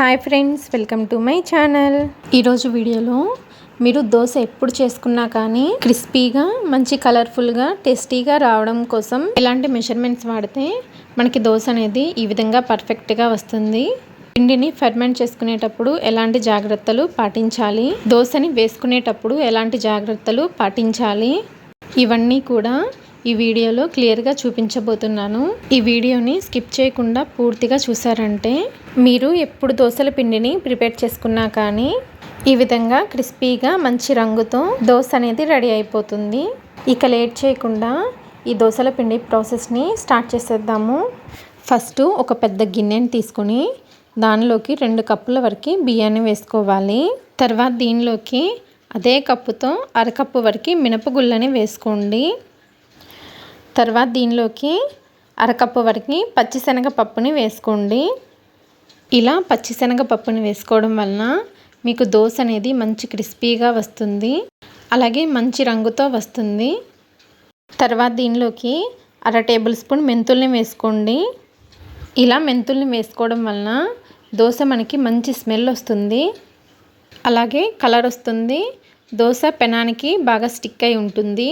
Hi friends welcome to my channel ఈరోజు వీడియోలో మీరు దోశ ఎప్పుడు చేసుకున్నా కానీ క్రిస్పీగా మంచి కలర్ఫుల్గా టేస్టీగా రావడం కోసం ఎలాంటి మెజర్మెంట్స్ వాడితే మనకి దోశ అనేది ఈ విధంగా పర్ఫెక్ట్గా వస్తుంది. పిండిని ఫెర్మెంట్ చేసుకునేటప్పుడు ఎలాంటి జాగ్రత్తలు పాటించాలి? దోశని వేసుకునేటప్పుడు ఎలాంటి జాగ్రత్తలు పాటించాలి? ఇవన్నీ కూడా ఈ వీడియోలో క్లియర్గా చూపించబోతున్నాను. ఈ వీడియోని స్కిప్ చేయకుండా పూర్తిగా చూసారంటే మీరు ఎప్పుడు దోశల పిండిని ప్రిపేర్ చేసుకున్నా కానీ ఈ విధంగా క్రిస్పీగా మంచి రంగుతో దోశ అనేది రెడీ అయిపోతుంది. ఇక లేట్ చేయకుండా ఈ దోశల పిండి ప్రాసెస్ని స్టార్ట్ చేసేద్దాము. ఫస్ట్ ఒక పెద్ద గిన్నెని తీసుకొని దానిలోకి రెండు కప్పుల వరకు బియ్యాన్ని వేసుకోవాలి. తర్వాత దీనిలోకి అదే కప్పుతో అరకప్పు వరకు మినపగుళ్ళని వేసుకోండి. తర్వాత దీనిలోకి అరకప్పు వరకు పచ్చిశనగ పప్పుని వేసుకోండి. ఇలా పచ్చిశనగ పప్పుని వేసుకోవడం వలన మీకు దోశ అనేది మంచి క్రిస్పీగా వస్తుంది. అలాగే మంచి రంగుతో వస్తుంది. తర్వాత దీనిలోకి అర టేబుల్ స్పూన్ మెంతుల్ని వేసుకోండి. ఇలా మెంతుల్ని వేసుకోవడం వలన దోశ మనకి మంచి స్మెల్ వస్తుంది. అలాగే కలర్ వస్తుంది. దోశ పెనానికి బాగా స్టిక్ అయి ఉంటుంది.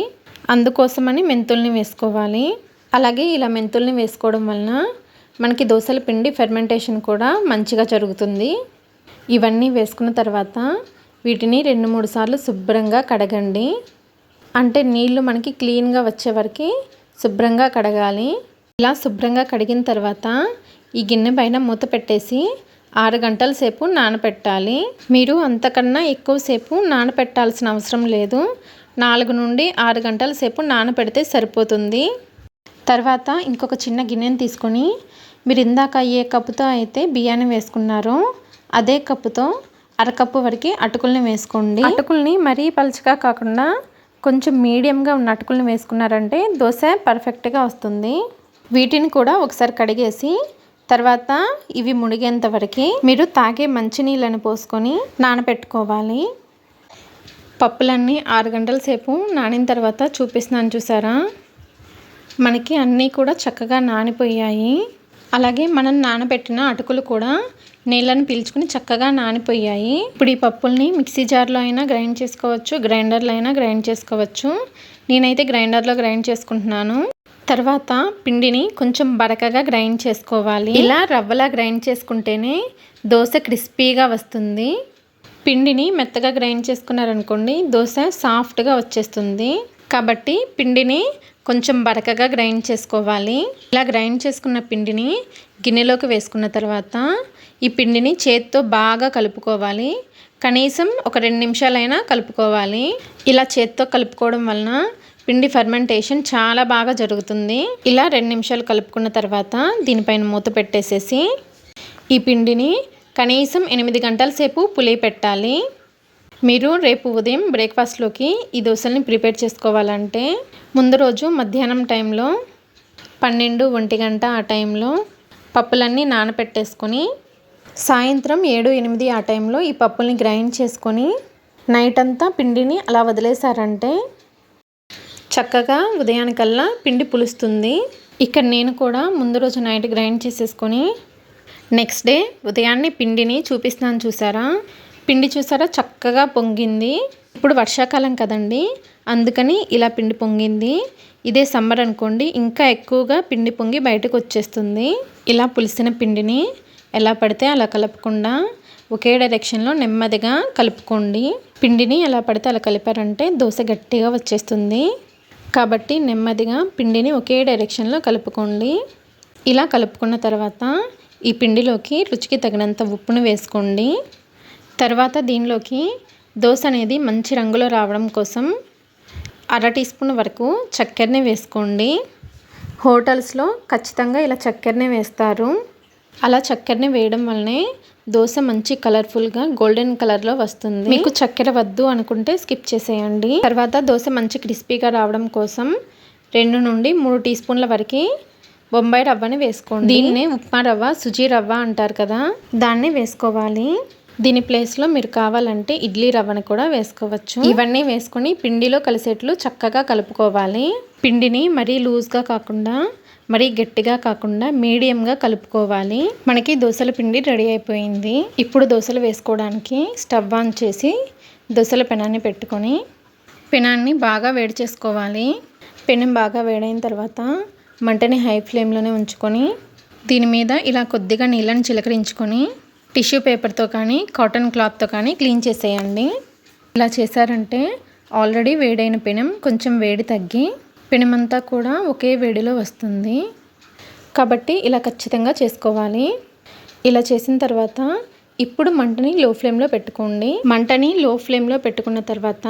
అందుకోసమని మెంతుల్ని వేసుకోవాలి. అలాగే ఇలా మెంతుల్ని వేసుకోవడం వలన మనకి దోశల పిండి ఫెర్మెంటేషన్ కూడా మంచిగా జరుగుతుంది. ఇవన్నీ వేసుకున్న తర్వాత వీటిని రెండు మూడు సార్లు శుభ్రంగా కడగండి. అంటే నీళ్ళు మనకి క్లీన్గా వచ్చే వరకు శుభ్రంగా కడగాలి. ఇలా శుభ్రంగా కడిగిన తర్వాత ఈ గిన్నె పైన మూత పెట్టేసి ఆరు గంటల సేపు నానపెట్టాలి. మీరు అంతకన్నా ఎక్కువసేపు నానపెట్టాల్సిన అవసరం లేదు. నాలుగు నుండి ఆరు గంటల సేపు నానపెడితే సరిపోతుంది. తర్వాత ఇంకొక చిన్న గిన్నెని తీసుకొని మీరు ఇందాక ఏ కప్పుతో అయితే బియ్యాన్ని వేసుకున్నారో అదే కప్పుతో అరకప్పు వరకు అటుకుల్ని వేసుకోండి. అటుకుల్ని మరీ పలుచగా కాకుండా కొంచెం మీడియంగా ఉన్న అటుకుల్ని వేసుకున్నారంటే దోశ పర్ఫెక్ట్గా వస్తుంది. వీటిని కూడా ఒకసారి కడిగేసి తర్వాత ఇవి మునిగేంత వరకు మీరు తాగే మంచినీళ్ళని పోసుకొని నానబెట్టుకోవాలి. పప్పులన్నీ ఆరు గంటల సేపు నానిన తర్వాత చూపిస్తున్నాను చూసారా? మనకి అన్నీ కూడా చక్కగా నానిపోయాయి. అలాగే మనం నానబెట్టిన అటుకులు కూడా నీళ్ళని పీల్చుకుని చక్కగా నానిపోయాయి. ఇప్పుడు ఈ పప్పుల్ని మిక్సీ జార్లో అయినా గ్రైండ్ చేసుకోవచ్చు గ్రైండర్లో అయినా గ్రైండ్ చేసుకోవచ్చు. నేనైతే గ్రైండర్లో గ్రైండ్ చేసుకుంటున్నాను. తర్వాత పిండిని కొంచెం బరకగా గ్రైండ్ చేసుకోవాలి. ఇలా రవ్వలా గ్రైండ్ చేసుకుంటేనే దోశ క్రిస్పీగా వస్తుంది. పిండిని మెత్తగా గ్రైండ్ చేసుకున్నారనుకోండి దోశ సాఫ్ట్గా వచ్చేస్తుంది. కాబట్టి పిండిని కొంచెం బరకగా గ్రైండ్ చేసుకోవాలి. ఇలా గ్రైండ్ చేసుకున్న పిండిని గిన్నెలోకి వేసుకున్న తర్వాత ఈ పిండిని చేత్తో బాగా కలుపుకోవాలి. కనీసం ఒక రెండు నిమిషాలైనా కలుపుకోవాలి. ఇలా చేత్తో కలుపుకోవడం వలన పిండి ఫర్మెంటేషన్ చాలా బాగా జరుగుతుంది. ఇలా రెండు నిమిషాలు కలుపుకున్న తర్వాత దీనిపైన మూత పెట్టేసేసి ఈ పిండిని కనీసం ఎనిమిది గంటల సేపు పులి పెట్టాలి. మీరు రేపు ఉదయం బ్రేక్ఫాస్ట్లోకి ఈ దోశల్ని ప్రిపేర్ చేసుకోవాలంటే ముందు రోజు మధ్యాహ్నం టైంలో పన్నెండు ఒంటి గంట ఆ టైంలో పప్పులన్నీ నానపెట్టేసుకొని సాయంత్రం ఏడు ఎనిమిది ఆ టైంలో ఈ పప్పుల్ని గ్రైండ్ చేసుకొని నైట్ అంతా పిండిని అలా వదిలేశారంటే చక్కగా ఉదయానికల్లా పిండి పులుస్తుంది. ఇక్కడ నేను కూడా ముందు రోజు నైట్ గ్రైండ్ చేసేసుకొని నెక్స్ట్ డే ఉదయాన్నే పిండిని చూపిస్తున్నాను చూసారా? పిండి చూసారా? చక్కగా పొంగింది. ఇప్పుడు వర్షాకాలం కదండి. అందుకని ఇలా పిండి పొంగింది. ఇదే సమ్మర్ అనుకోండి ఇంకా ఎక్కువగా పిండి పొంగి బయటకు వచ్చేస్తుంది. ఇలా పులిసిన పిండిని ఎలా పడితే అలా కలపకుండా ఒకే డైరెక్షన్లో నెమ్మదిగా కలుపుకోండి. పిండిని ఎలా పడితే అలా కలిపారంటే దోశ గట్టిగా వచ్చేస్తుంది. కాబట్టి నెమ్మదిగా పిండిని ఒకే డైరెక్షన్లో కలుపుకోండి. ఇలా కలుపుకున్న తర్వాత ఈ పిండిలోకి రుచికి తగినంత ఉప్పును వేసుకోండి. తర్వాత దీనిలోకి దోశ అనేది మంచి రంగులో రావడం కోసం అర టీ స్పూన్ వరకు చక్కెరని వేసుకోండి. హోటల్స్లో ఖచ్చితంగా ఇలా చక్కెరని వేస్తారు. అలా చక్కెరని వేయడం వల్లనే దోశ మంచి కలర్ఫుల్గా గోల్డెన్ కలర్లో వస్తుంది. మీకు చక్కెర వద్దు అనుకుంటే స్కిప్ చేసేయండి. తర్వాత దోశ మంచి క్రిస్పీగా రావడం కోసం రెండు నుండి మూడు టీ స్పూన్ల వరకు బొంబాయి రవ్వని వేసుకోండి. దీన్నే ఉప్మా రవ్వ సుజీ రవ్వ అంటారు కదా? దాన్ని వేసుకోవాలి. దీని ప్లేస్లో మీరు కావాలంటే ఇడ్లీ రవ్వని కూడా వేసుకోవచ్చు. ఇవన్నీ వేసుకొని పిండిలో కలిసేట్లు చక్కగా కలుపుకోవాలి. పిండిని మరీ లూజ్గా కాకుండా మరీ గట్టిగా కాకుండా మీడియంగా కలుపుకోవాలి. మనకి దోశల పిండి రెడీ అయిపోయింది. ఇప్పుడు దోశలు వేసుకోవడానికి స్టవ్ ఆన్ చేసి దోశల పెనాన్ని పెట్టుకొని పెనాన్ని బాగా వేడి చేసుకోవాలి. పెనం బాగా వేడైన తర్వాత మంటని హై ఫ్లేమ్లోనే ఉంచుకొని దీని మీద ఇలా కొద్దిగా నీళ్ళని చిలకరించుకొని టిష్యూ పేపర్తో కానీ కాటన్ క్లాత్తో కానీ క్లీన్ చేసేయండి. ఇలా చేశారంటే ఆల్రెడీ వేడైన పెనం కొంచెం వేడి తగ్గి పెనమంతా కూడా ఒకే వేడిలో వస్తుంది. కాబట్టి ఇలా ఖచ్చితంగా చేసుకోవాలి. ఇలా చేసిన తర్వాత ఇప్పుడు మంటని లో ఫ్లేమ్లో పెట్టుకోండి. మంటని లో ఫ్లేమ్లో పెట్టుకున్న తర్వాత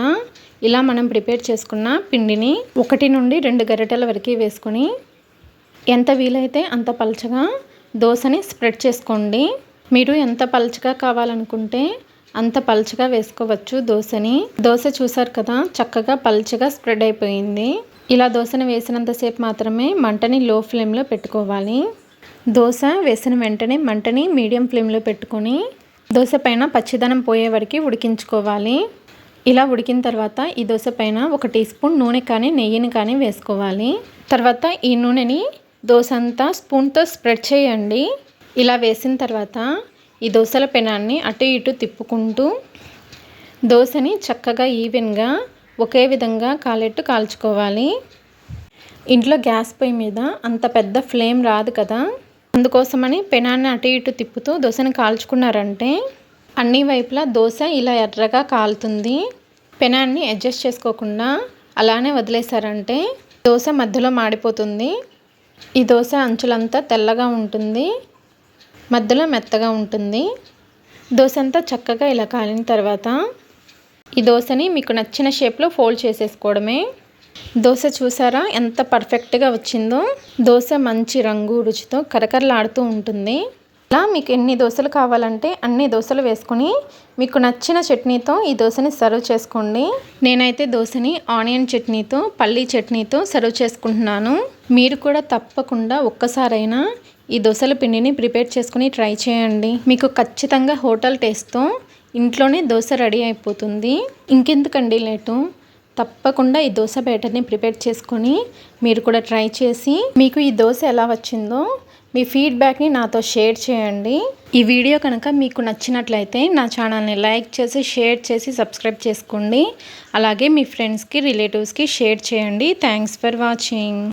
ఇలా మనం ప్రిపేర్ చేసుకున్న పిండిని ఒకటి నుండి రెండు గరిటెల వరకు వేసుకొని ఎంత వీలైతే అంత పలచగా దోశని స్ప్రెడ్ చేసుకోండి. మీరు ఎంత పలచగా కావాలనుకుంటే అంత పలచగా వేసుకోవచ్చు దోశని. దోశ చూసారు కదా చక్కగా పలచగా స్ప్రెడ్ అయిపోయింది. ఇలా దోశను వేసినంతసేపు మాత్రమే మంటని లో ఫ్లేమ్లో పెట్టుకోవాలి. దోశ వేసిన వెంటనే మంటని మీడియం ఫ్లేమ్లో పెట్టుకొని దోశ పైన పచ్చిదనం పోయే వరకు ఉడికించుకోవాలి. ఇలా ఉడికిన తర్వాత ఈ దోశ పైన ఒక టీ స్పూన్ నూనె కానీ నెయ్యిని కానీ వేసుకోవాలి. తర్వాత ఈ నూనెని దోశ అంతా స్పూన్తో స్ప్రెడ్ చేయండి. ఇలా వేసిన తర్వాత ఈ దోశల పెనాన్ని అటు ఇటు తిప్పుకుంటూ దోశని చక్కగా ఈవెన్గా ఒకే విధంగా కాలెట్టు కాల్చుకోవాలి. ఇంట్లో గ్యాస్ పొయ్యి మీద అంత పెద్ద ఫ్లేమ్ రాదు కదా. అందుకోసమని పెనాన్ని అటు ఇటు తిప్పుతూ దోశని కాల్చుకున్నారంటే అన్ని వైపులా దోశ ఇలా ఎర్రగా కాలుతుంది. పెనాన్ని అడ్జస్ట్ చేసుకోకుండా అలానే వదిలేశారంటే దోశ మధ్యలో మాడిపోతుంది. ఈ దోశ అంచులంతా తెల్లగా ఉంటుంది మధ్యలో మెత్తగా ఉంటుంది. దోశ అంతా చక్కగా ఇలా కాలిన తర్వాత ఈ దోశని మీకు నచ్చిన షేప్లో ఫోల్డ్ చేసేసుకోవడమే. దోశ చూసారా ఎంత పర్ఫెక్ట్గా వచ్చిందో? దోశ మంచి రంగు రుచితో కరకరలాడుతూ ఉంటుంది. ఇలా మీకు ఎన్ని దోశలు కావాలంటే అన్ని దోశలు వేసుకొని మీకు నచ్చిన చట్నీతో ఈ దోశని సర్వ్ చేసుకోండి. నేనైతే దోశని ఆనియన్ చట్నీతో పల్లీ చట్నీతో సర్వ్ చేసుకుంటున్నాను. మీరు కూడా తప్పకుండా ఒక్కసారైనా ఈ దోశల పిండిని ప్రిపేర్ చేసుకుని ట్రై చేయండి. మీకు ఖచ్చితంగా హోటల్ టేస్ట్తో ఇంట్లోనే దోశ రెడీ అయిపోతుంది. ఇంకెందుకండి లేటు? తప్పకుండా ఈ దోశ బ్యాటర్ని ప్రిపేర్ చేసుకొని మీరు కూడా ట్రై చేసి మీకు ఈ దోశ ఎలా వచ్చిందో మీ ఫీడ్బ్యాక్ని నాతో షేర్ చేయండి. ఈ వీడియో కనుక మీకు నచ్చినట్లయితే నా ఛానల్ని లైక్ చేసి షేర్ చేసి సబ్స్క్రైబ్ చేసుకోండి. అలాగే మీ ఫ్రెండ్స్కి రిలేటివ్స్కి షేర్ చేయండి. Thanks for watching.